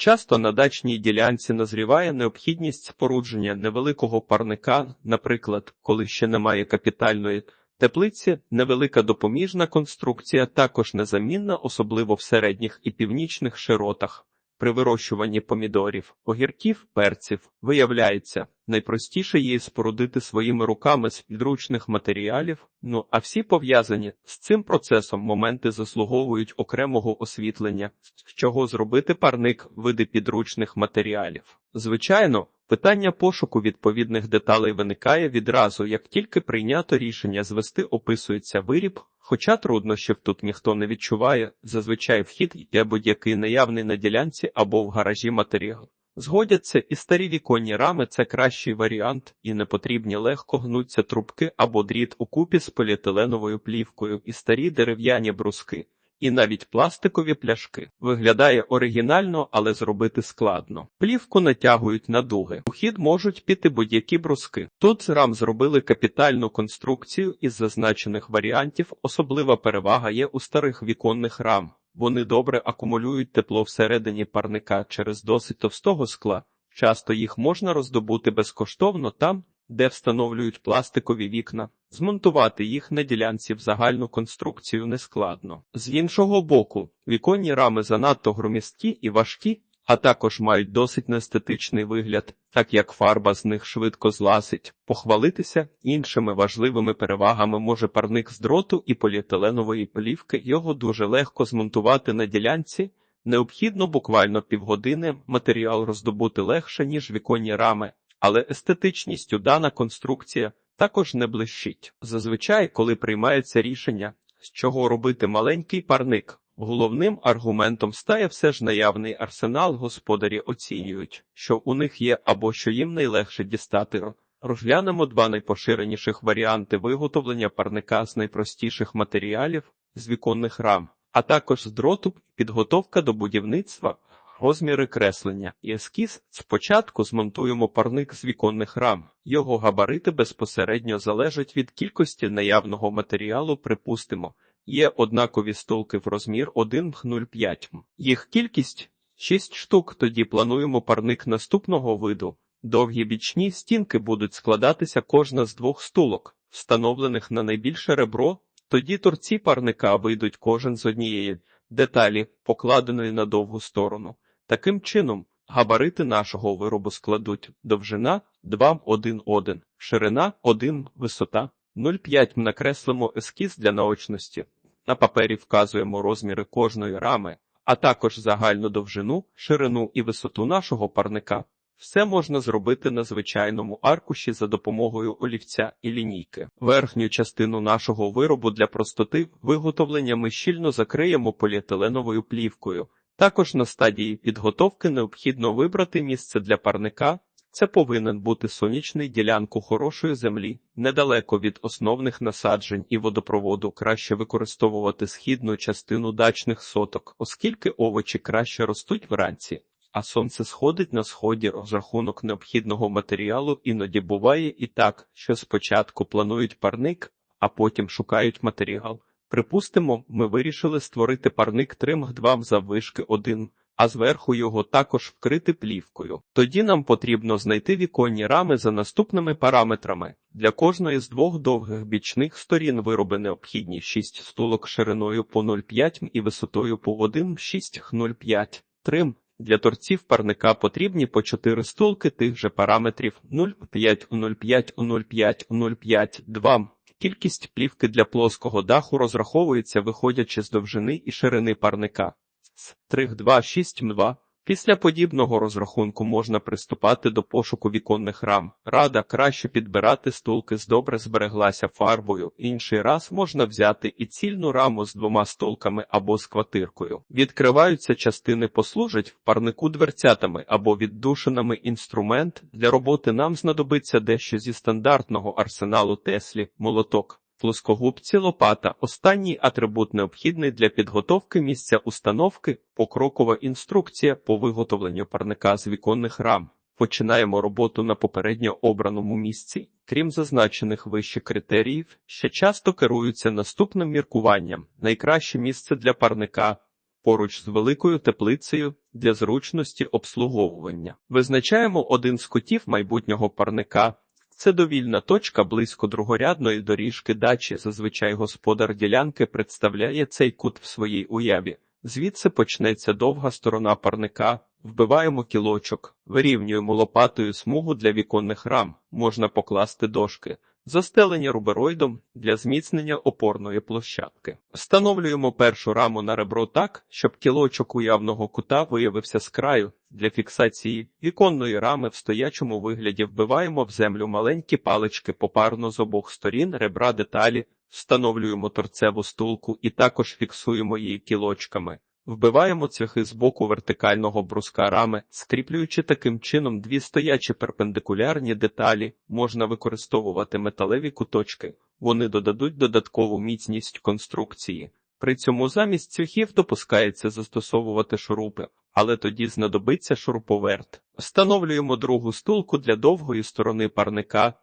Часто на дачній ділянці назріває необхідність спорудження невеликого парника, наприклад, коли ще немає капітальної теплиці, невелика допоміжна конструкція також незамінна, особливо в середніх і північних широтах. При вирощуванні помідорів, огірків, перців, виявляється, найпростіше її спорудити своїми руками з підручних матеріалів, ну а всі пов'язані з цим процесом моменти заслуговують окремого освітлення, з чого зробити парник види підручних матеріалів. Звичайно, питання пошуку відповідних деталей виникає відразу, як тільки прийнято рішення звести описується виріб, хоча труднощів тут ніхто не відчуває, зазвичай вхід є будь-який наявний на ділянці або в гаражі матеріал. Згодяться і старі віконні рами це кращий варіант, і не потрібні легко гнуться трубки або дріт у купі з поліетиленовою плівкою і старі дерев'яні бруски. І навіть пластикові пляшки виглядає оригінально, але зробити складно. Плівку натягують на дуги. У хід можуть піти будь-які бруски. Тут рам зробили капітальну конструкцію із зазначених варіантів. Особлива перевага є у старих віконних рам. Вони добре акумулюють тепло всередині парника через досить товстого скла. Часто їх можна роздобути безкоштовно там, де встановлюють пластикові вікна. Змонтувати їх на ділянці в загальну конструкцію нескладно. З іншого боку, віконні рами занадто громісткі і важкі, а також мають досить неестетичний вигляд, так як фарба з них швидко зласить. Похвалитися іншими важливими перевагами може парник з дроту і поліетиленової плівки. Його дуже легко змонтувати на ділянці. Необхідно буквально півгодини матеріал роздобути легше, ніж віконні рами, але естетичністю дана конструкція також не блищить. Зазвичай, коли приймається рішення, з чого робити маленький парник, головним аргументом стає все ж наявний арсенал. Господарі оцінюють, що у них є або що їм найлегше дістати. Розглянемо два найпоширеніших варіанти виготовлення парника з найпростіших матеріалів з віконних рам, а також з дроту, підготовка до будівництва. Розміри креслення і ескіз спочатку змонтуємо парник з віконних рам. Його габарити безпосередньо залежать від кількості наявного матеріалу. Припустимо, є однакові столки в розмір 1,05. Їх кількість 6 штук. Тоді плануємо парник наступного виду. Довгі бічні стінки будуть складатися кожна з двох стулок, встановлених на найбільше ребро. Тоді торці парника вийдуть кожен з однієї деталі, покладеної на довгу сторону. Таким чином, габарити нашого виробу складуть довжина 2,1,1, ширина 1, висота 0,5. Накреслимо ескіз для наочності. На папері вказуємо розміри кожної рами, а також загальну довжину, ширину і висоту нашого парника. Все можна зробити на звичайному аркуші за допомогою олівця і лінійки. Верхню частину нашого виробу для простоти виготовлення ми щільно закриємо поліетиленовою плівкою. Також на стадії підготовки необхідно вибрати місце для парника. Це повинен бути сонячний ділянку хорошої землі, недалеко від основних насаджень і водопроводу краще використовувати східну частину дачних соток, оскільки овочі краще ростуть вранці, а сонце сходить на сході розрахунок необхідного матеріалу іноді буває і так, що спочатку планують парник, а потім шукають матеріал. Припустимо, ми вирішили створити парник тримг-2 заввишки 1, а зверху його також вкрити плівкою. Тоді нам потрібно знайти віконні рами за наступними параметрами. Для кожної з двох довгих бічних сторін вироби необхідні 6 стулок шириною по 0,5 і висотою по 1,6,05. Трим. Для торців парника потрібні по 4 стулки тих же параметрів 0,5 0,5 0,5 0,5 2. Кількість плівки для плоского даху розраховується, виходячи з довжини і ширини парника. З 3,2,6 м2. Після подібного розрахунку можна приступати до пошуку віконних рам. Рада краще підбирати стулки з добре збереглася фарбою. Інший раз можна взяти і цільну раму з двома столками або з квартиркою. Відкриваються частини, послужать в парнику дверцятами або віддушинами інструмент. Для роботи нам знадобиться дещо зі стандартного арсеналу Теслі, молоток. Плоскогубці лопата останній атрибут необхідний для підготовки місця установки, покрокова інструкція по виготовленню парника з віконних рам. Починаємо роботу на попередньо обраному місці. Крім зазначених вище критеріїв, ще часто керуються наступним міркуванням: найкраще місце для парника поруч з великою теплицею для зручності обслуговування. Визначаємо один з кутів майбутнього парника. Це довільна точка близько другорядної доріжки дачі. Зазвичай господар ділянки представляє цей кут в своїй уяві. Звідси почнеться довга сторона парника. Вбиваємо кілочок, вирівнюємо лопатою смугу для віконних рам, можна покласти дошки, застелені рубероїдом для зміцнення опорної площадки. Встановлюємо першу раму на ребро так, щоб кілочок уявного кута виявився з краю. Для фіксації віконної рами в стоячому вигляді вбиваємо в землю маленькі палички попарно з обох сторін ребра деталі, встановлюємо торцеву стулку і також фіксуємо її кілочками. Вбиваємо цвяхи з боку вертикального бруска рами, скріплюючи таким чином дві стоячі перпендикулярні деталі, можна використовувати металеві куточки, вони додадуть додаткову міцність конструкції. При цьому замість цвяхів допускається застосовувати шурупи, але тоді знадобиться шуруповерт. Встановлюємо другу стулку для довгої сторони парника,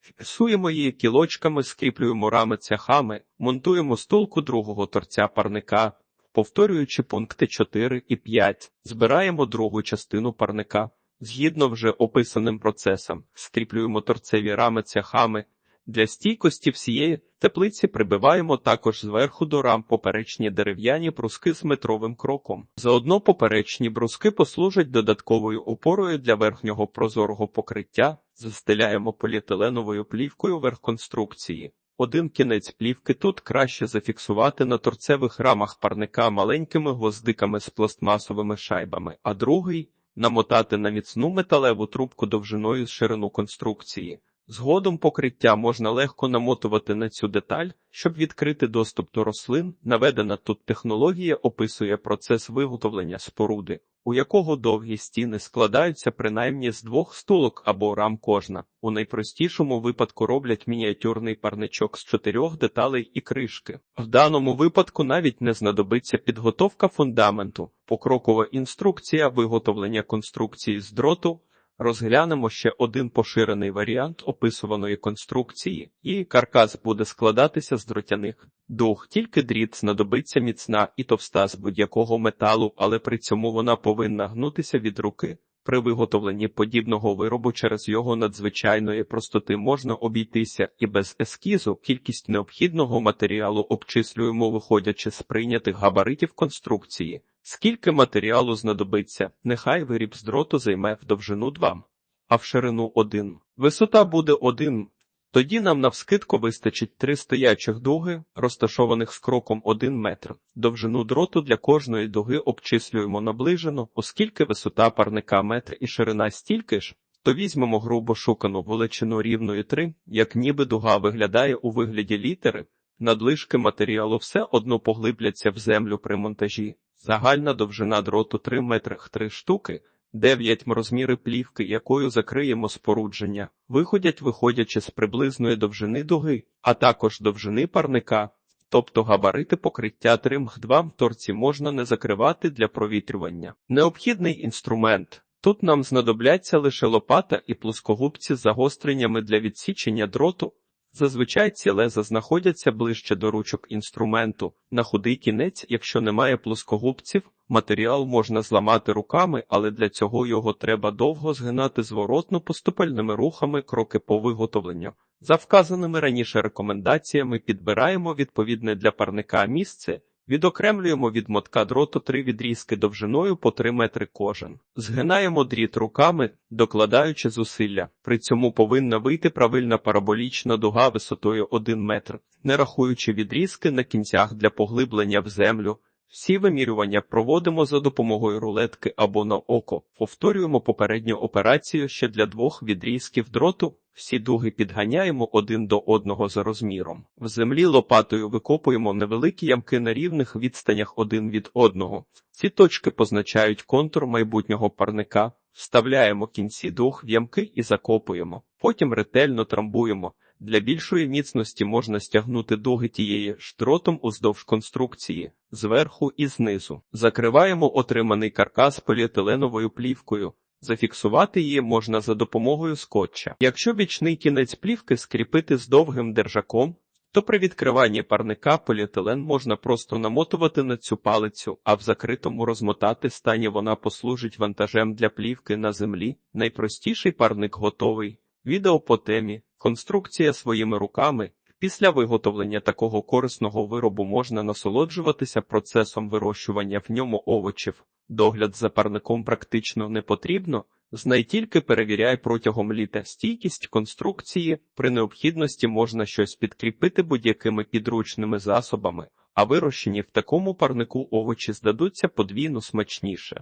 фіксуємо її кілочками, скріплюємо рами цяхами, монтуємо стулку другого торця парника. Повторюючи пункти 4 і 5, збираємо другу частину парника. Згідно вже описаним процесом, скріплюємо торцеві рами цяхами. Для стійкості всієї теплиці прибиваємо також зверху до рам поперечні дерев'яні бруски з метровим кроком. Заодно поперечні бруски послужать додатковою опорою для верхнього прозорого покриття, застеляємо поліетиленовою плівкою верх конструкції. Один кінець плівки тут краще зафіксувати на торцевих рамах парника маленькими гвоздиками з пластмасовими шайбами, а другий намотати на міцну металеву трубку довжиною з ширину конструкції. Згодом покриття можна легко намотувати на цю деталь, щоб відкрити доступ до рослин. Наведена тут технологія описує процес виготовлення споруди, у якого довгі стіни складаються принаймні з двох стулок або рам кожна. У найпростішому випадку роблять мініатюрний парничок з чотирьох деталей і кришки. В даному випадку навіть не знадобиться підготовка фундаменту, покрокова інструкція виготовлення конструкції з дроту. Розглянемо ще один поширений варіант описуваної конструкції, і каркас буде складатися з дротяних дух. Тільки дріт знадобиться міцна і товста з будь-якого металу, але при цьому вона повинна гнутися від руки. При виготовленні подібного виробу через його надзвичайної простоти можна обійтися і без ескізу кількість необхідного матеріалу обчислюємо, виходячи з прийнятих габаритів конструкції. Скільки матеріалу знадобиться, нехай виріб з дроту займе в довжину 2, а в ширину 1. Висота буде 1. Тоді нам навскидку вистачить три стоячих дуги, розташованих з кроком 1 метр. Довжину дроту для кожної дуги обчислюємо наближено, оскільки висота парника метр і ширина стільки ж, то візьмемо грубо шукану величину рівною 3, як ніби дуга виглядає у вигляді літери, надлишки матеріалу все одно поглибляться в землю при монтажі. Загальна довжина дроту 3 метрах 3 штуки, 9 розміри плівки, якою закриємо спорудження, виходять, виходячи з приблизної довжини дуги, а також довжини парника, тобто габарити покриття 3 2 в торці можна не закривати для провітрювання. Необхідний інструмент. Тут нам знадобляться лише лопата і плоскогубці з загостреннями для відсічення дроту. Зазвичай ці леза знаходяться ближче до ручок інструменту. На худий кінець, якщо немає плоскогубців, матеріал можна зламати руками, але для цього його треба довго згинати зворотно поступальними рухами кроки по виготовленню. За вказаними раніше рекомендаціями підбираємо відповідне для парника місце. Відокремлюємо від мотка дроту три відрізки довжиною по 3 метри кожен. Згинаємо дріт руками, докладаючи зусилля. При цьому повинна вийти правильна параболічна дуга висотою 1 метр, не рахуючи відрізки на кінцях для поглиблення в землю. Всі вимірювання проводимо за допомогою рулетки або на око. Повторюємо попередню операцію ще для двох відрізків дроту. Всі дуги підганяємо один до одного за розміром. В землі лопатою викопуємо невеликі ямки на рівних відстанях один від одного. Ці точки позначають контур майбутнього парника, вставляємо кінці дуг в ямки і закопуємо. Потім ретельно трамбуємо. Для більшої міцності можна стягнути дуги тієї ж дротом уздовж конструкції, зверху і знизу. Закриваємо отриманий каркас поліетиленовою плівкою. Зафіксувати її можна за допомогою скотча. Якщо бічний кінець плівки скріпити з довгим держаком, то при відкриванні парника поліетилен можна просто намотувати на цю палицю, а в закритому розмотати стані вона послужить вантажем для плівки на землі. Найпростіший парник готовий. Відео по темі конструкція своїми руками. Після виготовлення такого корисного виробу можна насолоджуватися процесом вирощування в ньому овочів. Догляд за парником практично не потрібно. Знай тільки перевіряй протягом літа стійкість конструкції, при необхідності можна щось підкріпити будь-якими підручними засобами, а вирощені в такому парнику овочі здадуться подвійно смачніше.